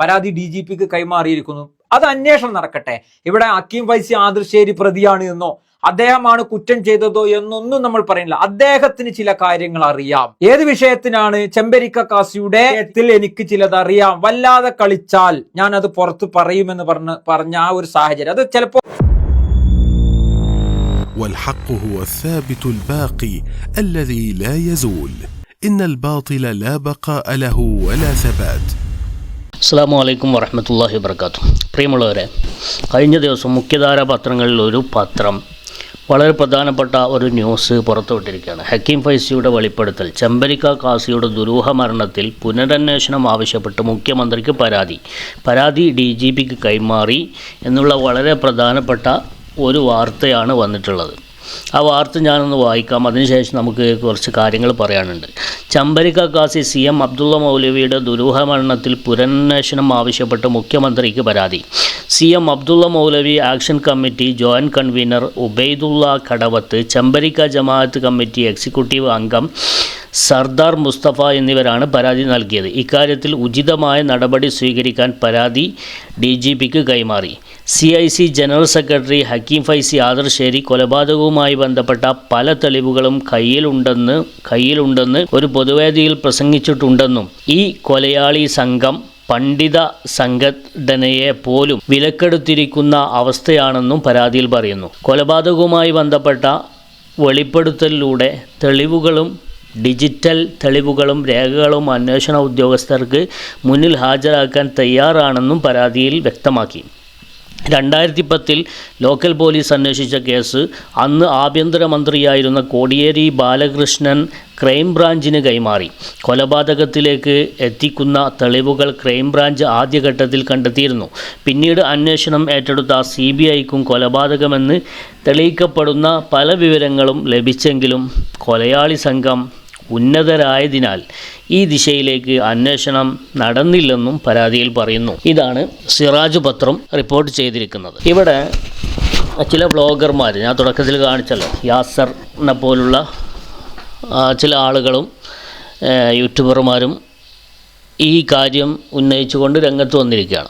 പരാതി D G പിക്ക് കൈമാറിയിരിക്കുന്നു അത് അന്വേഷണം നടക്കട്ടെ ഇവിടെ അക്കീം ഫൈസി ആദർശേരി പ്രതിയാണ് എന്നോ അദ്ദേഹമാണ് കുറ്റം ചെയ്തതോ എന്നൊന്നും നമ്മൾ പറയുന്നില്ല അദ്ദേഹത്തിന് ചില കാര്യങ്ങൾ അറിയാം ഏത് വിഷയത്തിനാണ് ചെമ്പരിക്ക കാസിയുടെ വിഷയത്തിൽ എനിക്ക് ചിലത് അറിയാം വല്ലാതെ കളിച്ചാൽ ഞാൻ അത് പുറത്ത് പറയുമെന്ന് പറഞ്ഞ് പറഞ്ഞ ആ ഒരു സാഹചര്യം അത് ചിലപ്പോ والحق هو الثابت الباقي الذي لا يزول ان الباطل لا بقاء له ولا ثبات അസ്സാം വലൈക്കും വറഹമത്തല്ലാഹി വർക്കാത്തു പ്രിയമുള്ളവരെ കഴിഞ്ഞ ദിവസം മുഖ്യധാര പത്രങ്ങളിൽ ഒരു പത്രം വളരെ പ്രധാനപ്പെട്ട ഒരു ന്യൂസ് പുറത്തുവിട്ടിരിക്കുകയാണ്. ഹക്കീം ഫൈസിയുടെ വെളിപ്പെടുത്തൽ ചെമ്പരിക്ക കാസിയുടെ ദുരൂഹ മരണത്തിൽ പുനരന്വേഷണം ആവശ്യപ്പെട്ട് മുഖ്യമന്ത്രിക്ക് പരാതി പരാതി ഡി ജി പിക്ക് കൈമാറി എന്നുള്ള വളരെ പ്രധാനപ്പെട്ട ഒരു വാർത്തയാണ് വന്നിട്ടുള്ളത്. ആ വാർത്ത ഞാനൊന്ന് വായിക്കാം അതിനുശേഷം നമുക്ക് കുറച്ച് കാര്യങ്ങൾ പറയാനുണ്ട്. ചമ്പരിക്ക കാസി സി എം അബ്ദുള്ള മൗലവിയുടെ ദുരൂഹ മരണത്തിൽ പുനരന്വേഷണം ആവശ്യപ്പെട്ട് മുഖ്യമന്ത്രിക്ക് പരാതി. C M Abdulla Maulavi action committee joint convener Ubaidulla Kadavath Chembarika Jamaat committee executive അംഗം സർദാർ മുസ്തഫ എന്നിവരാണ് പരാതി നൽകിയത്. ഇക്കാര്യത്തിൽ ഉചിതമായ നടപടി സ്വീകരിക്കാൻ പരാതി ഡി ജി പിക്ക് കൈമാറി. C I C general secretary Hakeem Faizy Adrisseri കൊലപാതകവുമായി ബന്ധപ്പെട്ട പല തെളിവുകളും കയ്യിലുണ്ടെന്ന് കയ്യിലുണ്ടെന്ന് ഒരു പൊതുവേദിയിൽ പ്രസംഗിച്ചിട്ടുണ്ടെന്നും ഈ കൊലയാളി സംഘം പണ്ഡിത സംഘടനയെ പോലും വിലക്കെടുത്തിരിക്കുന്ന അവസ്ഥയാണെന്നും പരാതിയിൽ പറയുന്നു. കൊലപാതകവുമായി ബന്ധപ്പെട്ട വെളിപ്പെടുത്തലിലൂടെ തെളിവുകളും ഡിജിറ്റൽ തെളിവുകളും രേഖകളും അന്വേഷണ ഉദ്യോഗസ്ഥർക്ക് മുന്നിൽ ഹാജരാക്കാൻ തയ്യാറാണെന്നും പരാതിയിൽ വ്യക്തമാക്കി. രണ്ടായിരത്തി പത്തിൽ ലോക്കൽ പോലീസ് അന്വേഷിച്ച കേസ് അന്ന് ആഭ്യന്തരമന്ത്രിയായിരുന്ന കോടിയേരി ബാലകൃഷ്ണൻ ക്രൈംബ്രാഞ്ചിന് കൈമാറി. കൊലപാതകത്തിലേക്ക് എത്തിക്കുന്ന തെളിവുകൾ ക്രൈംബ്രാഞ്ച് ആദ്യഘട്ടത്തിൽ കണ്ടെത്തിയിരുന്നു. പിന്നീട് അന്വേഷണം ഏറ്റെടുത്ത സി ബി ഐക്കും കൊലപാതകമെന്ന് തെളിയിക്കപ്പെടുന്ന പല വിവരങ്ങളും ലഭിച്ചെങ്കിലും കൊലയാളി സംഘം ഉന്നതരായതിനാൽ ഈ ദിശയിലേക്ക് അന്വേഷണം നടന്നില്ലെന്നും പരാതിയിൽ പറയുന്നു. ഇതാണ് സിറാജ് പത്രം റിപ്പോർട്ട് ചെയ്തിരിക്കുന്നത്. ഇവിടെ ചില ബ്ലോഗർമാർ ഞാൻ തുടക്കത്തിൽ കാണിച്ചല്ലോ യാസറിനെ പോലുള്ള ചില ആളുകളും യൂട്യൂബർമാരും ഈ കാര്യം ഉന്നയിച്ചുകൊണ്ട് രംഗത്ത് വന്നിരിക്കുകയാണ്.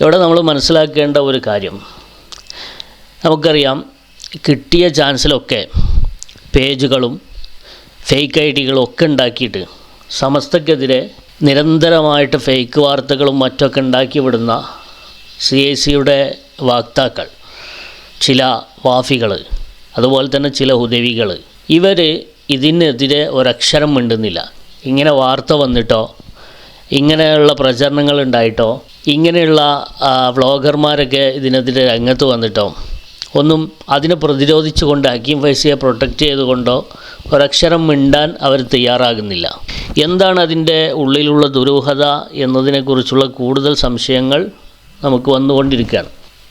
ഇവിടെ നമ്മൾ മനസ്സിലാക്കേണ്ട ഒരു കാര്യം. നമുക്കറിയാം കിട്ടിയ ചാൻസിലൊക്കെ പേജുകളും ഫേക്ക് ഐ ഡികളൊക്കെ ഉണ്ടാക്കിയിട്ട് സമസ്തക്കെതിരെ നിരന്തരമായിട്ട് ഫേക്ക് വാർത്തകളും മറ്റൊക്കെ ഉണ്ടാക്കി വിടുന്ന സി ഐ സിയുടെ വാക്താക്കൾ ചില വാഫികൾ അതുപോലെ തന്നെ ചില ഉദവികൾ ഇവർ ഇതിനെതിരെ ഒരക്ഷരം മിണ്ടുന്നില്ല. ഇങ്ങനെ വാർത്ത വന്നിട്ടോ ഇങ്ങനെയുള്ള പ്രചരണങ്ങൾ ഉണ്ടായിട്ടോ ഇങ്ങനെയുള്ള വ്ളോഗർമാരൊക്കെ ഇതിനെതിരെ രംഗത്ത് വന്നിട്ടോ ഒന്നും അതിനെ പ്രതിരോധിച്ചുകൊണ്ട് ഹക്കീം ഫൈസിയെ പ്രൊട്ടക്റ്റ് ചെയ്തുകൊണ്ടോ ഒരക്ഷരം മിണ്ടാൻ അവർ തയ്യാറാകുന്നില്ല. എന്താണ് അതിന്റെ ഉള്ളിലുള്ള ദുരൂഹത എന്നതിനെക്കുറിച്ചുള്ള കൂടുതൽ സംശയങ്ങൾ നമുക്ക് വന്നുകൊണ്ടിരിക്കുകയാണ്.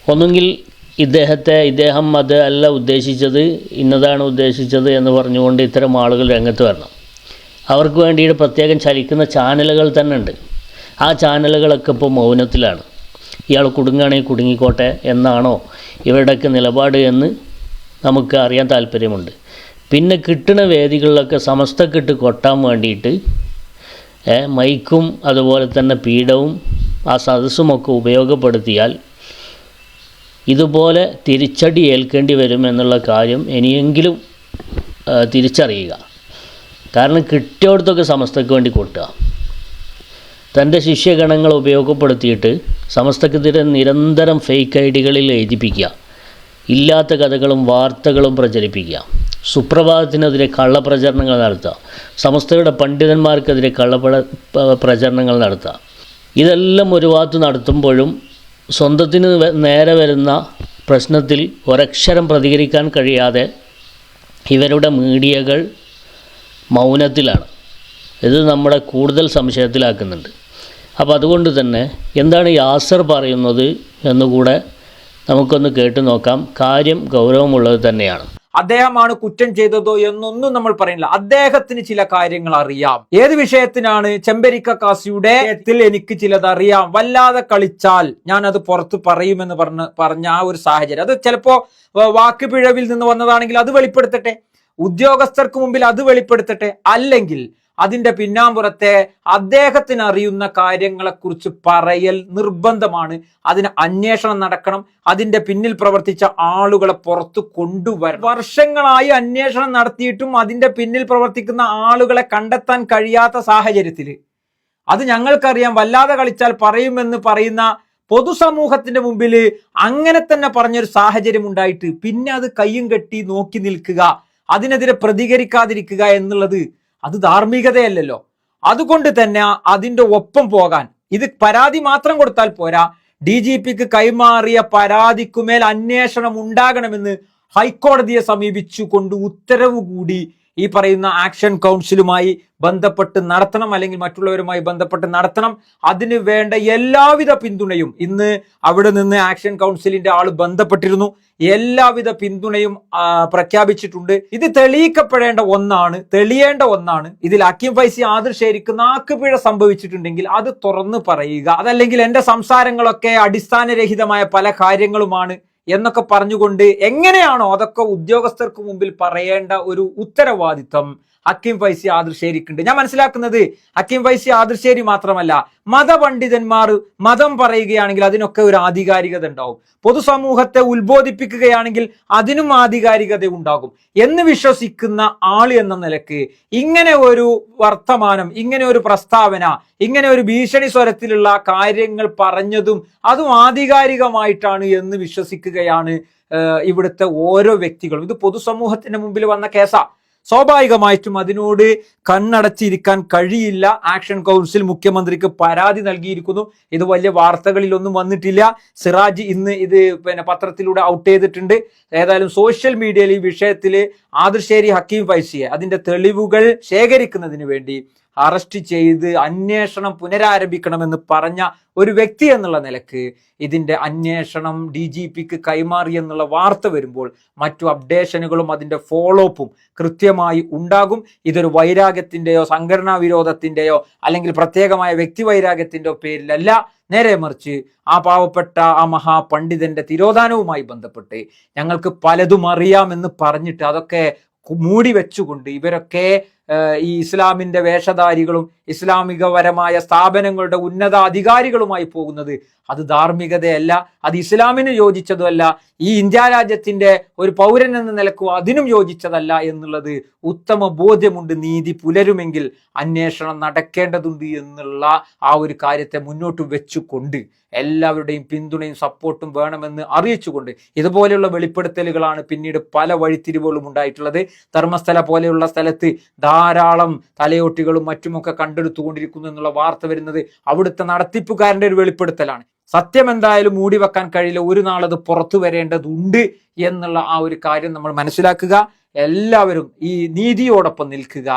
ഒന്നുകിൽ ഇദ്ദേഹത്തെ ഇദ്ദേഹം അത് അല്ല ഉദ്ദേശിച്ചത് ഇന്നതാണ് ഉദ്ദേശിച്ചത് എന്ന് പറഞ്ഞുകൊണ്ട് ഇത്തരം ആളുകൾ രംഗത്ത് വരണം. അവർക്ക് വേണ്ടിയിട്ട് പ്രത്യേകം ചലിക്കുന്ന ചാനലുകൾ തന്നെ ഉണ്ട് ആ ചാനലുകളൊക്കെ ഇപ്പോൾ മൗനത്തിലാണ്. ഇയാൾ കുടുങ്ങുകയാണെങ്കിൽ കുടുങ്ങിക്കോട്ടെ എന്നാണോ ഇവരുടെയൊക്കെ നിലപാട് എന്ന് നമുക്ക് അറിയാൻ താല്പര്യമുണ്ട്. പിന്നെ കിട്ടുന്ന വേദികളിലൊക്കെ സമസ്തക്കിട്ട് കൊട്ടാൻ വേണ്ടിയിട്ട് മൈക്കും അതുപോലെ തന്നെ പീഠവും ആ സദസ്സുമൊക്കെ ഉപയോഗപ്പെടുത്തിയാൽ ഇതുപോലെ തിരിച്ചടി ഏൽക്കേണ്ടി വരും എന്നുള്ള കാര്യം ഇനിയെങ്കിലും തിരിച്ചറിയുക. കാരണം കിട്ടിയോടത്തൊക്കെ സമസ്തക്ക് വേണ്ടി കൊട്ടുക. തന്റെ ശിഷ്യഗണങ്ങൾ ഉപയോഗപ്പെടുത്തിയിട്ട് സമസ്തക്കെതിരെ നിരന്തരം ഫേക്ക് ഐ ഡികളിൽ എഴുതിപ്പിക്കുക. ഇല്ലാത്ത കഥകളും വാർത്തകളും പ്രചരിപ്പിക്കുക. സുപ്രഭാതത്തിനെതിരെ കള്ളപ്രചരണങ്ങൾ നടത്തുക. സമസ്തയുടെ പണ്ഡിതന്മാർക്കെതിരെ കള്ളപ്ര പ- പ്രചരണങ്ങൾ നടത്തുക. ഇതെല്ലാം ഒരു ഭാഗത്ത് നടത്തുമ്പോഴും സ്വന്തത്തിന് നേരെ വരുന്ന പ്രശ്നത്തിൽ ഒരക്ഷരം പ്രതികരിക്കാൻ കഴിയാതെ ഇവരുടെ മീഡിയകൾ മൗനത്തിലാണ്. ഇത് നമ്മളെ കൂടുതൽ സംശയത്തിലാക്കുന്നുണ്ട്. അപ്പോൾ അതുകൊണ്ട് തന്നെ എന്താണ് യാസർ പറയുന്നത് എന്നുകൂടെ നമുക്കൊന്ന് കേട്ടു നോക്കാം. കാര്യം ഗൗരവമുള്ളത് തന്നെയാണ്. അദ്ദേഹമാണ് കുറ്റം ചെയ്തതോ എന്നൊന്നും നമ്മൾ പറയുന്നില്ല. അദ്ദേഹത്തിന് ചില കാര്യങ്ങൾ അറിയാം. ഏത് വിഷയത്തിനാണ് ചെമ്പരിക്ക കാസിയുടെ എനിക്ക് ചിലത് അറിയാം. വല്ലാതെ കളിച്ചാൽ ഞാൻ അത് പുറത്ത് പറയുമെന്ന് പറഞ്ഞ് പറഞ്ഞ ആ ഒരു സാഹചര്യം. അത് ചിലപ്പോ വാക്ക് വാക്കുപിഴവിൽ നിന്ന് വന്നതാണെങ്കിൽ അത് വെളിപ്പെടുത്തട്ടെ? ഉദ്യോഗസ്ഥർക്ക് മുമ്പിൽ അത് വെളിപ്പെടുത്തട്ടെ? അല്ലെങ്കിൽ അതിന്റെ പിന്നാമ്പുറത്തെ അദ്ദേഹത്തിന് അറിയുന്ന കാര്യങ്ങളെക്കുറിച്ച് പറയൽ നിർബന്ധമാണ്. അതിന് അന്വേഷണം നടക്കണം. അതിന്റെ പിന്നിൽ പ്രവർത്തിച്ച ആളുകളെ പുറത്തു കൊണ്ടുവരണം. വർഷങ്ങളായി അന്വേഷണം നടത്തിയിട്ടും അതിന്റെ പിന്നിൽ പ്രവർത്തിക്കുന്ന ആളുകളെ കണ്ടെത്താൻ കഴിയാത്ത സാഹചര്യത്തിൽ അത് ഞങ്ങൾക്കറിയാം. വല്ലാതെ കളിച്ചാൽ പറയുമെന്ന് പറയുന്ന പൊതുസമൂഹത്തിന്റെ മുമ്പിൽ അങ്ങനെ തന്നെ പറഞ്ഞൊരു സാഹചര്യം ഉണ്ടായിട്ട് പിന്നെ അത് കയ്യും കെട്ടി നോക്കി നിൽക്കുക. അതിനെതിരെ പ്രതികരിക്കാതിരിക്കുക എന്നുള്ളത് അത് ധാർമ്മികതയല്ലല്ലോ. അതുകൊണ്ട് തന്നെ അതിന്റെ ഒപ്പം പോകാൻ ഇത് പരാതി മാത്രം കൊടുത്താൽ പോരാ ഡി ജി പിക്ക് കൈമാറിയ പരാതിക്കുമേൽ അന്വേഷണം ഉണ്ടാകണമെന്ന് ഹൈക്കോടതിയെ സമീപിച്ചുകൊണ്ട് ഉത്തരവ് കൂടി ഈ പറയുന്ന ആക്ഷൻ കൗൺസിലുമായി ബന്ധപ്പെട്ട് നടത്തണം അല്ലെങ്കിൽ മറ്റുള്ളവരുമായി ബന്ധപ്പെട്ട് നടത്തണം. അതിന് വേണ്ട എല്ലാവിധ പിന്തുണയും ഇന്ന് അവിടെ നിന്ന് ആക്ഷൻ കൗൺസിലിന്റെ ആൾ ബന്ധപ്പെട്ടിരുന്നു. എല്ലാവിധ പിന്തുണയും പ്രഖ്യാപിച്ചിട്ടുണ്ട്. ഇത് തെളിയിക്കപ്പെടേണ്ട ഒന്നാണ് തെളിയേണ്ട ഒന്നാണ്. ഇതിൽ അക്കിം ഫൈസി ആദർശേരിക്ക് നാക്കുപിഴ സംഭവിച്ചിട്ടുണ്ടെങ്കിൽ അത് തുറന്നു പറയുക. അതല്ലെങ്കിൽ എന്റെ സംസാരങ്ങളൊക്കെ അടിസ്ഥാനരഹിതമായ പല കാര്യങ്ങളുമാണ് എന്നൊക്കെ പറഞ്ഞുകൊണ്ട് എങ്ങനെയാണോ അതൊക്കെ ഉദ്യോഗസ്ഥർക്ക് മുമ്പിൽ പറയേണ്ട ഒരു ഉത്തരവാദിത്വം ഹക്കീം ഫൈസി ആദർശേരിക്കുണ്ട് ഞാൻ മനസ്സിലാക്കുന്നത് ഹക്കീം ഫൈസി ആദർശേരി മാത്രമല്ല മതപണ്ഡിതന്മാർ മതം പറയുകയാണെങ്കിൽ അതിനൊക്കെ ഒരു ആധികാരികത ഉണ്ടാവും. പൊതുസമൂഹത്തെ ഉത്ബോധിപ്പിക്കുകയാണെങ്കിൽ അതിനും ആധികാരികത ഉണ്ടാകും. എന്ന് വിശ്വസിക്കുന്ന ആൾ എന്ന നിലയ്ക്ക് ഇങ്ങനെ ഒരു വർത്തമാനം ഇങ്ങനെ ഒരു പ്രസ്താവന ഇങ്ങനെ ഒരു ഭീഷണി സ്വരത്തിലുള്ള കാര്യങ്ങൾ പറഞ്ഞതും അതും ആധികാരികമായിട്ടാണ് എന്ന് വിശ്വസിക്കുകയാണ് ഇവിടുത്തെ ഓരോ വ്യക്തികളും. ഇത് പൊതുസമൂഹത്തിന്റെ മുമ്പിൽ വന്ന കേസാ. സ്വാഭാവികമായിട്ടും അതിനോട് കണ്ണടച്ചിരിക്കാൻ കഴിയില്ല. ആക്ഷൻ കൗൺസിൽ മുഖ്യമന്ത്രിക്ക് പരാതി നൽകിയിരിക്കുന്നു. ഇത് വലിയ വാർത്തകളിലൊന്നും വന്നിട്ടില്ല. സിറാജ് ഇന്ന് ഇത് പിന്നെ പത്രത്തിലൂടെ ഔട്ട് ചെയ്തിട്ടുണ്ട്. ഏതായാലും സോഷ്യൽ മീഡിയയിൽ ഈ വിഷയത്തിൽ ആദർശേരി ഹക്കീം ഫൈസിയെ അതിന്റെ തെളിവുകൾ ശേഖരിക്കുന്നതിന് വേണ്ടി അറസ്റ്റ് ചെയ്ത് അന്വേഷണം പുനരാരംഭിക്കണമെന്ന് പറഞ്ഞ ഒരു വ്യക്തി എന്നുള്ള നിലയ്ക്ക് ഇതിന്റെ അന്വേഷണം ഡി ജി പിക്ക് കൈമാറി എന്നുള്ള വാർത്ത വരുമ്പോൾ മറ്റു അപ്ഡേഷനുകളും അതിന്റെ ഫോളോപ്പും കൃത്യമായി ഉണ്ടാകും. ഇതൊരു വൈരാഗ്യത്തിന്റെയോ സംഘടനാ വിരോധത്തിന്റെയോ അല്ലെങ്കിൽ പ്രത്യേകമായ വ്യക്തി വൈരാഗ്യത്തിന്റെയോ പേരിലല്ല. നേരെ മറിച്ച് ആ പാവപ്പെട്ട ആ മഹാപണ്ഡിതന്റെ തിരോധാനവുമായി ബന്ധപ്പെട്ട് ഞങ്ങൾക്ക് പലതും അറിയാമെന്ന് പറഞ്ഞിട്ട് അതൊക്കെ മൂടി വെച്ചുകൊണ്ട് ഇവരൊക്കെ ഈ ഇസ്ലാമിന്റെ വേഷധാരികളും ഇസ്ലാമികപരമായ സ്ഥാപനങ്ങളുടെ ഉന്നതാധികാരികളുമായി പോകുന്നത് അത് ധാർമ്മികതയല്ല അത് ഇസ്ലാമിന് യോജിച്ചതുമല്ല ഈ ഇന്ത്യ രാജ്യത്തിന്റെ ഒരു പൗരൻ എന്ന നിലക്കും അതിനും യോജിച്ചതല്ല എന്നുള്ളത് ഉത്തമ ബോധ്യമുണ്ട് നീതി പുലരുമെങ്കിൽ അന്വേഷണം നടക്കേണ്ടതുണ്ട് എന്നുള്ള ആ ഒരു കാര്യത്തെ മുന്നോട്ട് വെച്ചുകൊണ്ട് എല്ലാവരുടെയും പിന്തുണയും സപ്പോർട്ടും വേണമെന്ന് അറിയിച്ചുകൊണ്ട് ഇതുപോലെയുള്ള വെളിപ്പെടുത്തലുകളാണ് പിന്നീട് പല വഴിത്തിരിവുകളും ഉണ്ടായിട്ടുള്ളത്. ധർമ്മസ്ഥല പോലെയുള്ള സ്ഥലത്ത് ധാരാളം തലയോട്ടികളും മറ്റുമൊക്കെ കണ്ടെടുത്തുകൊണ്ടിരിക്കുന്നു എന്നുള്ള വാർത്ത വരുന്നത് അവിടുത്തെ നടത്തിപ്പുകാരന്റെ ഒരു വെളിപ്പെടുത്തലാണ്. സത്യം എന്തായാലും മൂടി വെക്കാൻ കഴിയില്ല. ഒരു നാളത് പുറത്തു വരേണ്ടതുണ്ട് എന്നുള്ള ആ ഒരു കാര്യം നമ്മൾ മനസ്സിലാക്കുക. എല്ലാവരും ഈ നീതിയോടൊപ്പം നിൽക്കുക.